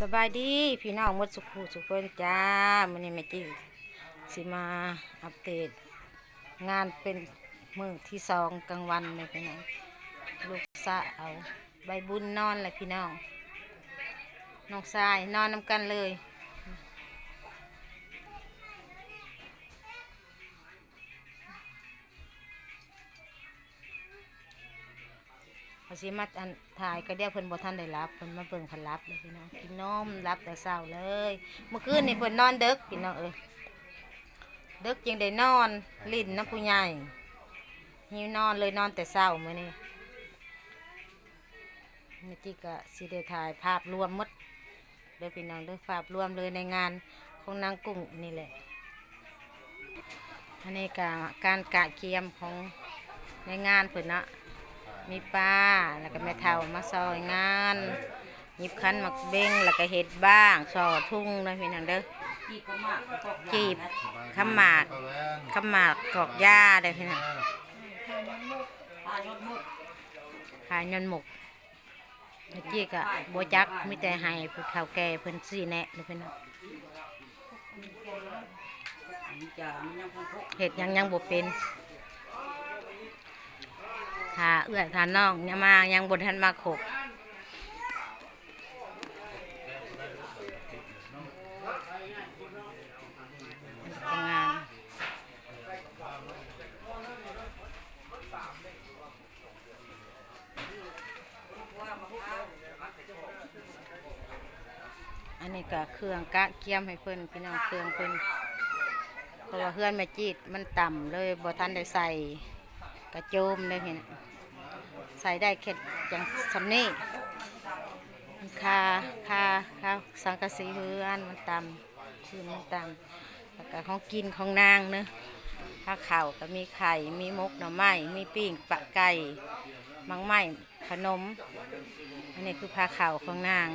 สบายดีพี่น้องมดสุขูสุขคนจ้ามันนี้แม่จีสิมาอัปเดตงานเป็นมือที่สองกลางวันเลยพี่น้องลูกสาวเอาใบบุญนอนเลยพี่น้องน้องชายนอนน้ำกันเลย เขาสิมาอันถ่ายก็เดียวเพิ่นบ่ทันได้รับเพิ่นมาเบิ่งเพิ่นรับเลยพี่น้องกินนมรับแต่เช้าเลย เมื่อคืนนี่เพิ่นนอนดึกพี่น้องเอ้ยดึกยังได้นอนลิ้นน้ำผู้ใหญ่หิวนอนเลยนอนแต่เช้ามื้อนี้เมื่อกี้ก็สิได้ถ่ายภาพรวมหมดเด้อพี่น้องเด้อภาพรวมเลยในงานของนางกุ้งนี่แหละอันนี้ก็การกะเกียมของในงานเพิ่นเนาะ มีป้าแล้วก็แม่เฒ่ามาซอยงานหยิบคันมักเบ้งแล้วก็เห็ดบ้างสอทุ่งนะพี่น้องเด้อจีบขมากขมากกอกหญ้าเด้อพี่น้องขายยนหมกเมื่อกี้ก็บัวจักมีแต่ให้ผู้เฒ่าแก่เพิ่นสี่แนะเด้อพี่น้องเห็ดยังยังบ่เป็น ถ้าเอื้อยถ้าน้องยังมายังบนทันมาขบทำงานอันนี้ก็เครื่องกะเกียมให้เพิ่นพี่น้องเครื่องเพิ่นเพราะว่าเพื่อนม่จีดมันต่ำเลยบ่ทันได้ใส่ กระโจมเลยพี่นะใส่ได้แค่จังสำนี่มันคาคาคาสังกะสีเฮือนมันตำคือมันตำแล้วก็ของกินของนางเนอะผ้าข่าวก็มีไข่ มีมกหน่อไม้ มีปิ้งปลาไก่ มังไม้ ขนม อันนี้คือผ้าข่าวของนาง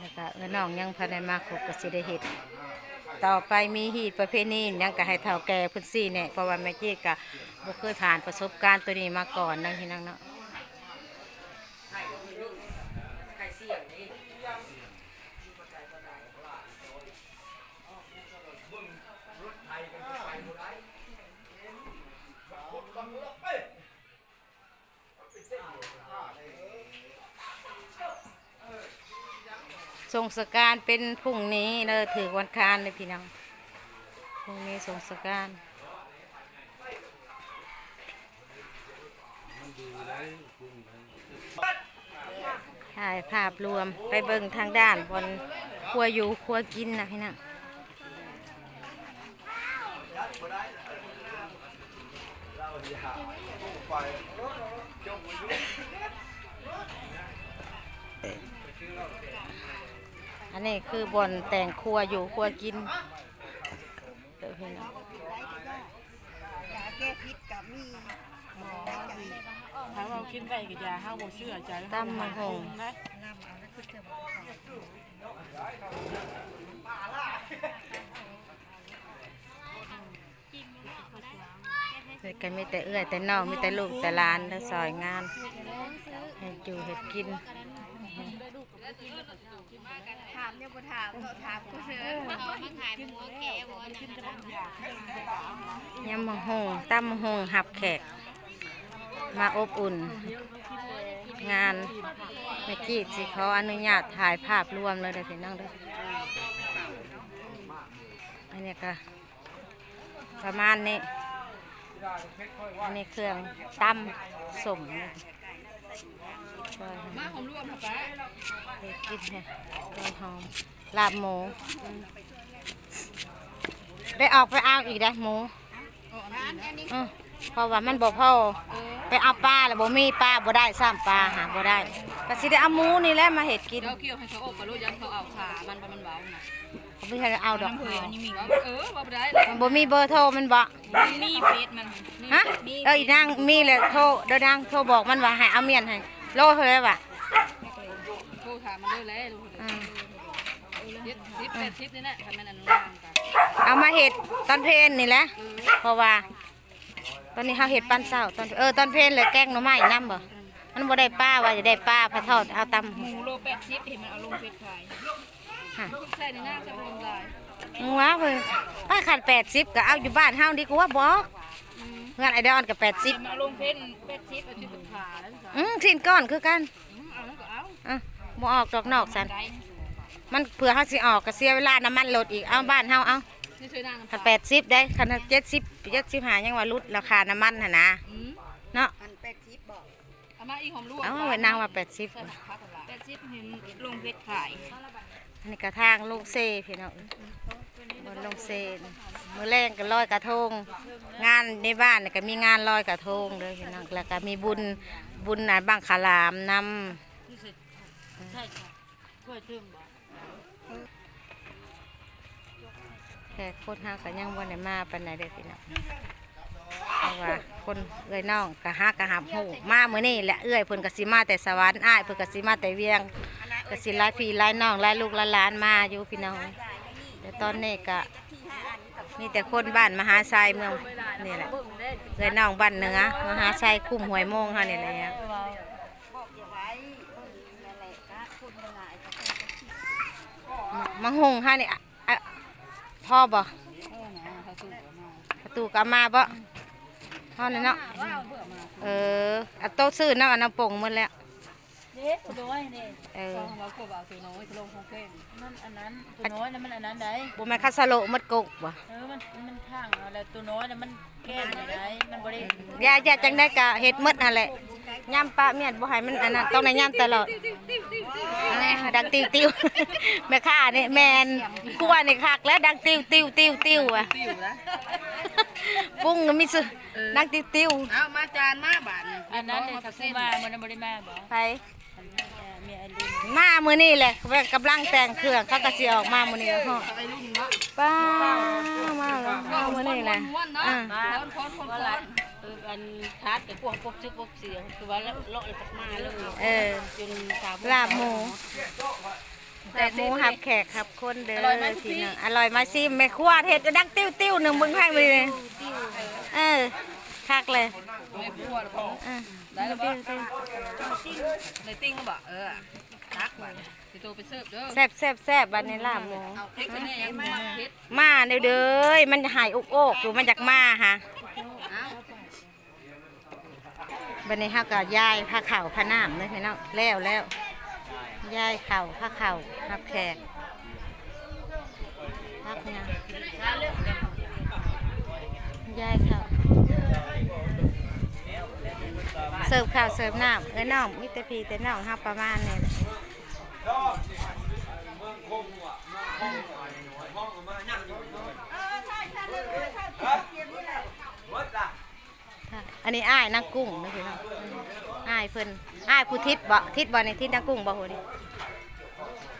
แล้วก็เออน้องยังภายในมาครบก็สิได้เห็ด ต่อไปมีฮีดประเภทนี้ยังก็ให้เท่าแก่พื้นซี่เนี่ยเพราะว่าแม่จี้ก็บ่เคยผ่านประสบการณ์ตัวนี้มาก่อนนะพี่น้องเนาะ ส่งสการเป็นพรุ่งนี้เลยถือวันคานเลยพี่น้องพรุ่งนี้ส่งสการถ่ายภาพรวมไปเบิ่งทางด้านบนครัวอยู่ครัวกินนะพี่น้องอั อันนี้คือบอนแต่งครัวอยู่ครัวกินเดี๋ยวพี่น้องยาแก้พิษกับมีหมอถ้าเรากินไปก็จะห้าโมเชื่อใจตำมะฮงนะเฮ็ดกันมีแต่เอื้อยแต่น้องมีแต่ลูกแต่หลานแล้วซอยงานเฮ็ดอยู่เฮ็ดกิน เนี่ยบ่ถามเราถามคนเด้อยำมะฮงตำมะฮงหับแขก มาอบอุ่น งานเมื่อกี้สิเขาอนุญาตถ่ายภาพรวมเลยเด้อพี่น้องเด้ออันนี้ก็ประมาณนี้อันนี้เครื่องตำสม มาหอมรวมค่ะป้ากินเนี่ยใบหอมลาบหมู ได้ออกไปเอาอีกได้หมูเพราะว่ามันบ่พอไปเอาปลาแล้วบ่มีปลาบ่ได้ซ้ำปลาหาบ่ได้ก็สิได้เอาหมูนี่แหละมาเฮ็ดกินเราเกี่ยวให้เขาออกกับลูกยันเขาเอาขามันมันเบานะเขาไม่ใช่เอาดอกเผื่อนี่มีเออว่ได้มันบ่มีเบอร์โทรมันบ่มีเฟซมันฮะเอออีนางมีเลยโทรเดี๋ยวนางโทรบอกมันว่าให้เอาเมียนให้ โลเท่าไหร่วะโทรถามมันเลยแล้วลูกอืมสิบแปดสิบนี่แหละทำมันอนุญาตกันเอามาเฮ็ดตอนเพลนนี่แหละเพราะว่า ตอนนี้เขาเฮ็ดปันเช้าตอนเออตอนเพลนเลยแกงหน่อไม้นํบ่มันบ่ได้ป้าว่าจะได้ป้าพระทอดเอาตำหมูโลแปดสิบเห็นมันเอาลงเฟซขายฮะใส่ในหน้าจะลงลายมึงว่าเพิ่นป้าขันแปดสิบก็เอาอยู่บ้านเฮาดีกว่าบอก เงินไอเดออนกับแปดสิบมันเอาลงเฟซแปดสิบเอาชื่อเป็นขาแล้วสิอืมสิ้นก้อนคือกันเอาแล้วก็เอาอะบ่ออกดอกนอกสันได้มันเผื่อเฮาสิออกก็เสียเวลาน้ำมันลดอีกเอาบ้านเฮาเอานี่ช่วยนางขันแปดสิบได้ขันเจ็ดสิบเจ็ดสิบหายังว่าลดราคาน้ำมันหั่นนะอืมเนาะอันแปดสิบบอกเอามาอีหอมลวกเอาไว้นางว่าแปดสิบแปดสิบเห็นลงเฟซขายอันนี้กระทางลงเซพี่น้องบนลงเซ มื้อแรงก็ลอยกระทง งานในบ้านนี่ก็มีงานลอยกระทงเลยพี่น้องแล้วก็มีบุญบุญน่ะบังคลามนำใช่ค่ะกล้วยตึมบ่แขกคนเฮาก็ยังบ่ได้มาปานใดเด้อพี่น้องเพราะว่าคนเอ้ยน้องก็หากะหับหูมาเมื้อนี้แหละเอื้อยเพิ่นก็สิมาแต่สวรรค์อ้ายเพิ่นก็สิมาแต่เวียงก็สิหลายพี่หลายน้องหลายลูกหลายหลานมาอยู่พี่น้องแต่ตอนนี้ก็ มีแต่คนบ้านมหาชัยเมืองนี่แหละเอ้ยน้องบ้านเหนือมหาชัยคุ้มหวยโมงเฮานี่ะเนี่ยอกอย่าไว้นั่นแหละนะคนละหลายก็คงจะคิดมาหงเนี่พ่อบ่เออนะเขาสู้มาประตูก็มาบ่เฮานี่เนาะเออออะโต๊ะซื้อน้ำอันน้ำปงหมดแล้ว เด็กตัวน้อยนี่เออก็เราก็บอกตัวน้อยตัวลงของเฟซมันอันนั้นตัวน้อยน่ะมันอันนั้นได้บ่แม่นคาสโลหมดกกบ่เออมันมันทางเอาแล้วตัวน้อยน่ะมันแก้ไม่ได้มันบ่ได้ยาอย่าจังได้ก็เฮ็ดหมดนั่นแหละย่ำปลาเมียนบ่ให้มันอันนั้นต้องได้ย่ำตลอดอันนี้ดังติวติวแม่ค้านี่แม่นครัวนี่คักแล้วดังติวติวติวติวอะปิ้วนะปรุงก็มีซื้อดังติวติวเอามาจานมาบาทอันนั้นเนี่ยสักซี่มามันบ่ได้มาบ่ไปมีไอ้ลิน มามื้อนี้แหละกำลังแต่งเครื่องเขาก็สิออกมามื้อนี้ฮอดไอ้ลินเนาะป้ามาแล้วมามื้อนี้แหละอ่าคนคนคนคนเอออันทัดกับพวกปบชื่อปบเสียงคือว่าเลาะเลยปักมาเลยเออจนสาวลาบหมูลาบหมูหับแขกครับคนเด้อพี่น้องอร่อยมาซิมแม่ครัวเฮ็ดจะดังติ้วติ้วหนึ่งมึงให้มือเลยเออคักเลยไม่ปวดของเออได้แล้วบ่ติ้วติ้วในติ้งก็บ่เออ ทักบ่สิโตไปเสิร์ฟเด้อแซ่บแซ่บแซ่บบัดนี้ลาบหมูเอาพริกไปเนี่ยยังมาเฮ็ดมาเด้อเด้อมันหายอกอกอยู่มันจากมาฮะเอาบัดนี้เฮาก็ย้ายผ้าเข่าวผ้าน้ำเลยพี่น้องแล้วแล้วย้ายเข่าวผ้าเข่าวหับแขกพักเนี่ยย้ายเข่าวเสิร์ฟข้าวเสิร์ฟน้ำเอ้ยน้องมิตรพีแต่น้องห้าประมาณนี้ อันนี้อ้ายนางกุ้งนะพี่น้องอ้ายเพิ่นอ้ายผู้ทิศบ่ทิศบ่ในทิศนางกุ้งบ่โหนี่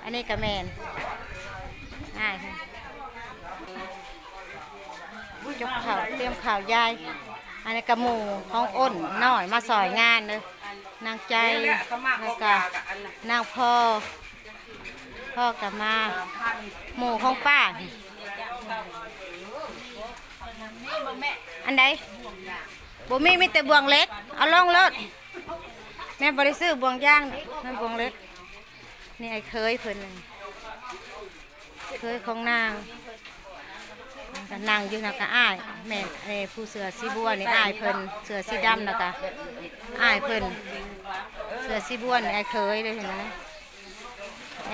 อันนี้กระแมนอ้ายเพิ่นจกข่าวเตรียมข่าวยายอันนี้กระหมูของอ้นน้อยมาซอยงานเลย นางใจแล้วก็นางพ่อ พ่อกับมาหมูของป้านี่อันใดบ่มีมีแต่บวงเล็ก เอาลงรถแม่บริซื้อบวงย่างนั่นบวงเล็ก นี่ไอ้เคยเพิ่นน่ะเคยของนาง ก็นั่งอยู่นะก็อ้ายแม่ไอ้ผู้เสือสีบัวนี่อ้ายเพิ่นเสือสีดำนะก็อ้ายเพิ่นเสือสีบัวนี่ไอ้เคยเลยเห็นไหมแอ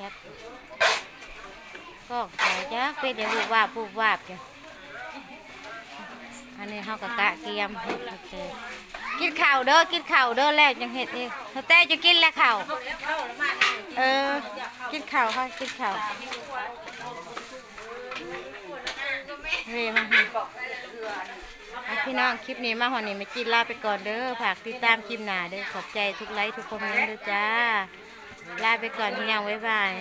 จักก็ใส่จักเป็นเดี๋ยววูบวาบวูบวาบจ้ะอันนี้เขาก็กะเกียมโอเคกินข้าวเด้อกินข้าวเด้อแล้วจังเฮ็ดนี่เขาแต่จะกินแล้วข้าวเออ กินข้าวค่ะกินข้าวเฮ้มาค่ะพี่น้องคลิปนี้มาหอนี่มากินลาไปก่อนเด้อฝากติดตามคลิปหนาเด้อขอบใจทุกไลค์ทุกคอมเมนต์ด้วยจ้า ลาไปก่อนพี่น้องบ๊ายบาย